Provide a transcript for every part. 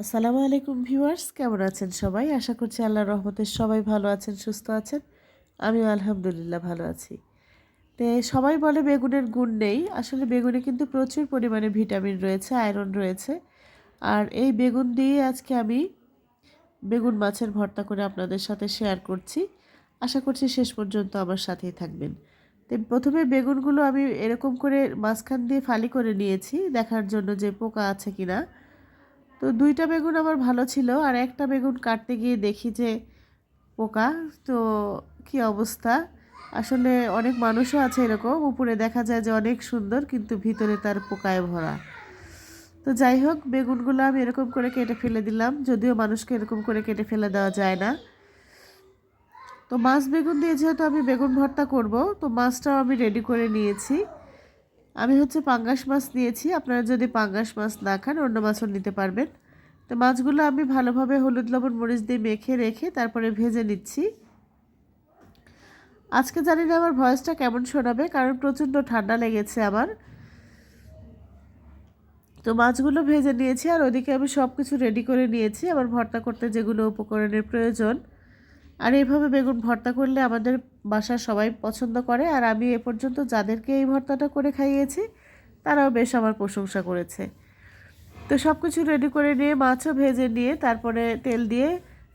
আসসালামু আলাইকুম ভিউয়ার্স, কেমন আছেন সবাই? আশা করছি আল্লাহর রহমতে সবাই ভালো আছেন, সুস্থ আছেন। আমিও আলহামদুলিল্লাহ ভালো আছি। তো সবাই বলে বেগুনের গুণ নেই। আসলে বেগুনে কিন্তু প্রচুর পরিমাণে ভিটামিন রয়েছে, আয়রন রয়েছে। আর এই বেগুন দিয়ে আজকে আমি বেগুন মাছের ভর্তা করে আপনাদের সাথে শেয়ার করছি। আশা করছি শেষ পর্যন্ত আমার সাথেই থাকবেন। তো প্রথমে বেগুনগুলো আমি এরকম করে মাঝখান দিয়ে ফালি করে নিয়েছি, দেখার জন্য যে পোকা আছে কিনা। না তো দুইটা বেগুন আমার ভালো ছিল আর একটা বেগুন কাটতে গিয়ে দেখি যে পোকা, তো কি অবস্থা? আসলে অনেক মানুষও আছে এরকম, উপরে দেখা যায় যে অনেক সুন্দর, কিন্তু ভিতরে তার পোকায় ভরা। তো যাই হোক, বেগুনগুলো আমি এরকম করে কেটে ফেলে দিলাম, যদিও মানুষকে এরকম করে কেটে ফেলে দেওয়া যায় না। তো মাছ বেগুন দিয়ে যেহেতু আমি বেগুন ভর্তা করব, তো মাছটাও আমি রেডি করে নিয়েছি। আমি হচ্ছে পাঙ্গাস মাছ নিয়েছি, আপনারা যদি পাঙ্গাস মাছ না খান, অন্য মাছও নিতে পারবেন। তো মাছগুলো আমি ভালোভাবে হলুদ, লবণ, মরিচ দিয়ে মেখে রেখে তারপরে ভেজে নিচ্ছি। আজকে জানি না আমার ভয়েসটা কেমন শোনাবে, কারণ প্রচণ্ড ঠান্ডা লেগেছে আমার। তো মাছগুলো ভেজে নিয়েছি, আর ওদিকে আমি সব কিছু রেডি করে নিয়েছি, আমার ভর্তা করতে যেগুলো উপকরণের প্রয়োজন। আর এইভাবে বেগুন ভর্তা করলে আমাদের বাসার সবাই পছন্দ করে, আর আমি এ পর্যন্ত যাদেরকে এই ভর্তাটা করে খাইয়েছি, তারাও বেশ আমার প্রশংসা করেছে। তো সব কিছু রেডি করে নিয়ে, মাছও ভেজে নিয়ে, তারপরে তেল দিয়ে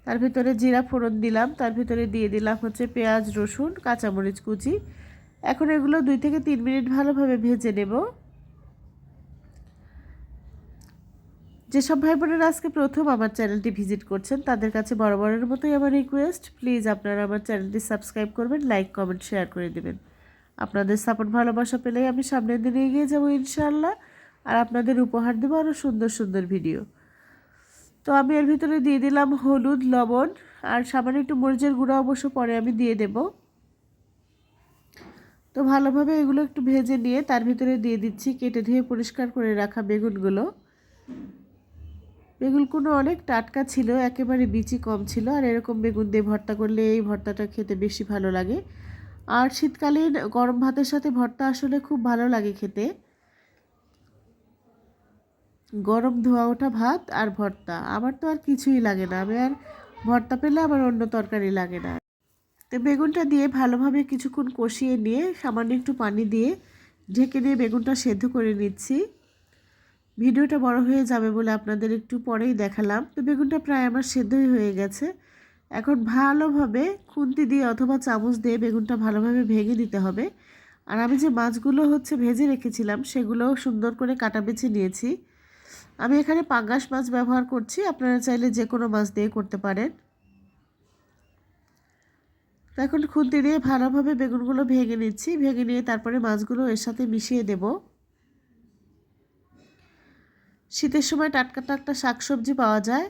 তার ভিতরে জিরা ফোড়ন দিলাম। তার ভিতরে দিয়ে দিলাম হচ্ছে পেঁয়াজ, রসুন, কাঁচামরিচ কুচি। এখন এগুলো দুই থেকে তিন মিনিট ভালোভাবে ভেজে নেব। যেসব ভাই বোনেরা আজকে প্রথম আমার চ্যানেলটি ভিজিট করছেন, তাদের কাছে বরাবরের মতোই আমার রিকোয়েস্ট প্লিজ আপনারা আমার চ্যানেলটি সাবস্ক্রাইব করবেন লাইক কমেন্ট শেয়ার করে দেবেন। আপনাদের সাপোর্ট ভালোবাসা পেলেই আমি সামনের দিনে এগিয়ে যাব ইনশাল্লাহ আর আপনাদের উপহার দেবো আরও সুন্দর সুন্দর ভিডিও। তো আমি এর ভিতরে দিয়ে দিলাম হলুদ, লবণ আর সামান্য একটু মরিচের গুঁড়া অবশ্য পরে আমি দিয়ে দেব। তো ভালোভাবে এগুলো একটু ভেজে নিয়ে তার ভিতরে দিয়ে দিচ্ছি কেটে ধুয়ে পরিষ্কার করে রাখা বেগুনগুলো। বেগুনগুলো অনেক টাটকা ছিল, একেবারে বিচি কম ছিল, আর এরকম বেগুন দিয়ে ভর্তা করলে এই ভর্তাটা খেতে বেশি ভালো লাগে। আর শীতকালীন গরম ভাতের সাথে ভর্তা আসলে খুব ভালো লাগে খেতে। গরম ধোয়া ওঠা ভাত আর ভর্তা। আমার তো আর কিছুই লাগে না। আমি আর ভর্তা পেলে আমার অন্য তরকারি লাগে না। তো বেগুনটা দিয়ে ভালোভাবে কিছুক্ষণ কষিয়ে নিয়ে সামান্য একটু পানি দিয়ে ঢেকে দিয়ে বেগুনটা সেদ্ধ করে নিচ্ছি। ভিডিওটা বড় হয়ে যাবে বলে আপনাদের একটু পরেই দেখালাম। তো বেগুনটা প্রায় আমার সেদ্ধই হয়ে গেছে। এখন ভালোভাবে খুন্তি দিয়ে অথবা চামচ দিয়ে বেগুনটা ভালোভাবে ভেঙে দিতে হবে। আর আমি যে মাছগুলো হচ্ছে ভেজে রেখেছিলাম, সেগুলোও সুন্দর করে কাটা বেছে নিয়েছি। আমি এখানে পাঙ্গাস মাছ ব্যবহার করছি। আপনারা চাইলে যে কোনো মাছ দিয়ে করতে পারেন। এখন খুন্তি দিয়ে ভালোভাবে বেগুনগুলো ভেঙে নিচ্ছি। ভেঙে নিয়ে তারপরে মাছগুলো এর সাথে মিশিয়ে দেব। শীতের সময় টাটকা টাটকা শাকসবজি পাওয়া যায়।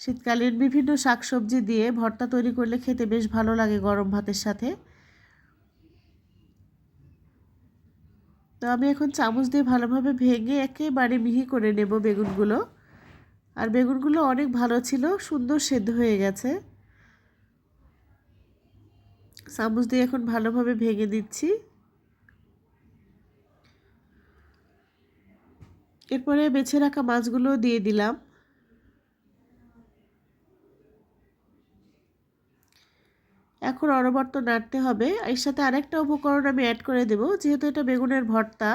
শীতকালীন বিভিন্ন শাকসবজি দিয়ে ভর্তা তৈরি করলে খেতে বেশ ভালো লাগে গরম ভাতের সাথে। তো আমি এখন চামচ দিয়ে ভালোভাবে ভেঙে একেবারে মিহি করে নেব বেগুনগুলো। আর বেগুনগুলো অনেক ভালো ছিল, সুন্দর সেদ্ধ হয়ে গেছে। চামচ দিয়ে এখন ভালোভাবে ভেঙে দিচ্ছি। এরপরে বেছে রাখা মাছগুলো দিয়ে দিলাম। এখন অনবর্ত নাড়তে হবে। এর সাথে আরেকটা উপকরণ আমি অ্যাড করে দেব, যেহেতু এটা বেগুনের ভর্তা।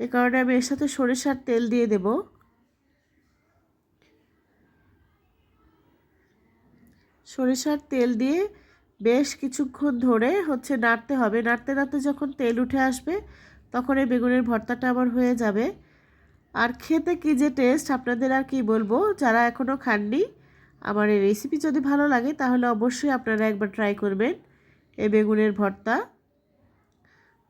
এ কারণে আমি এর সাথে সরিষার তেল দিয়ে দেব। সরিষার তেল দিয়ে বেশ কিছুক্ষণ ধরে হচ্ছে নাড়তে হবে। নাড়তে নাড়তে যখন তেল উঠে আসবে, তখন এই বেগুনের ভর্তাটা আমার হয়ে যাবে। আর খেতে কী যে টেস্ট আপনাদের আর কি বলব? যারা এখনও খাননি আমার এই রেসিপি যদি ভালো লাগে, তাহলে অবশ্যই আপনারা একবার ট্রাই করবেন। এই বেগুনের ভর্তা,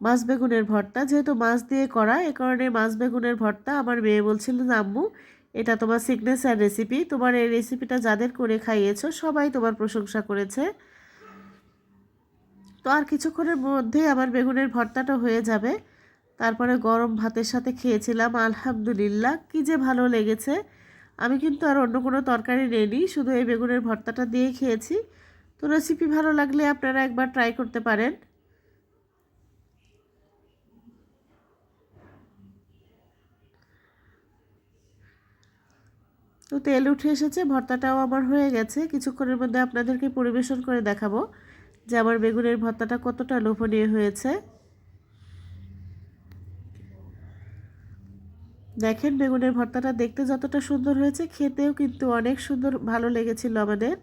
মাছ বেগুনের ভর্তা। যেহেতু মাছ দিয়ে করা, এ কারণে মাছ বেগুনের ভর্তা আমার মেয়ে বলছিল, আম্মু, এটা তোমার সিগনেচার রেসিপি তোমার এই রেসিপিটা যাদের করে খাইয়েছো, সবাই তোমার প্রশংসা করেছে। তো আর কিছুক্ষণের মধ্যে আমার বেগুনের ভর্তাটা হয়ে যাবে। তারপরে গরম ভাতের সাথে খেয়েছিলাম, আলহামদুলিল্লাহ। কী যে ভালো লেগেছে। আমি কিন্তু আর অন্য কোনো তরকারি নেইনি, শুধু এই বেগুনের ভর্তাটা দিয়ে খেয়েছি। তো রেসিপি ভালো লাগলে আপনারা একবার ট্রাই করতে পারেন। তো তেল উঠে এসেছে, ভর্তাটাও আমার হয়ে গেছে। কিছুক্ষণের মধ্যে আপনাদেরকে পরিবেশন করে দেখাবো যে আমার বেগুনের ভর্তাটা কতটা লোভনীয় হয়েছে। দেখেন, বেগুনের ভর্তাটা দেখতে যতটা সুন্দর হয়েছে, খেতেও কিন্তু অনেক সুন্দর, ভালো লেগেছিল আমাদের।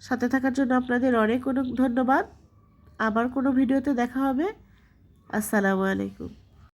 সাথে থাকার জন্য আপনাদের অনেক অনেক ধন্যবাদ। আবার কোনো ভিডিওতে দেখা হবে। আসসালামু আলাইকুম।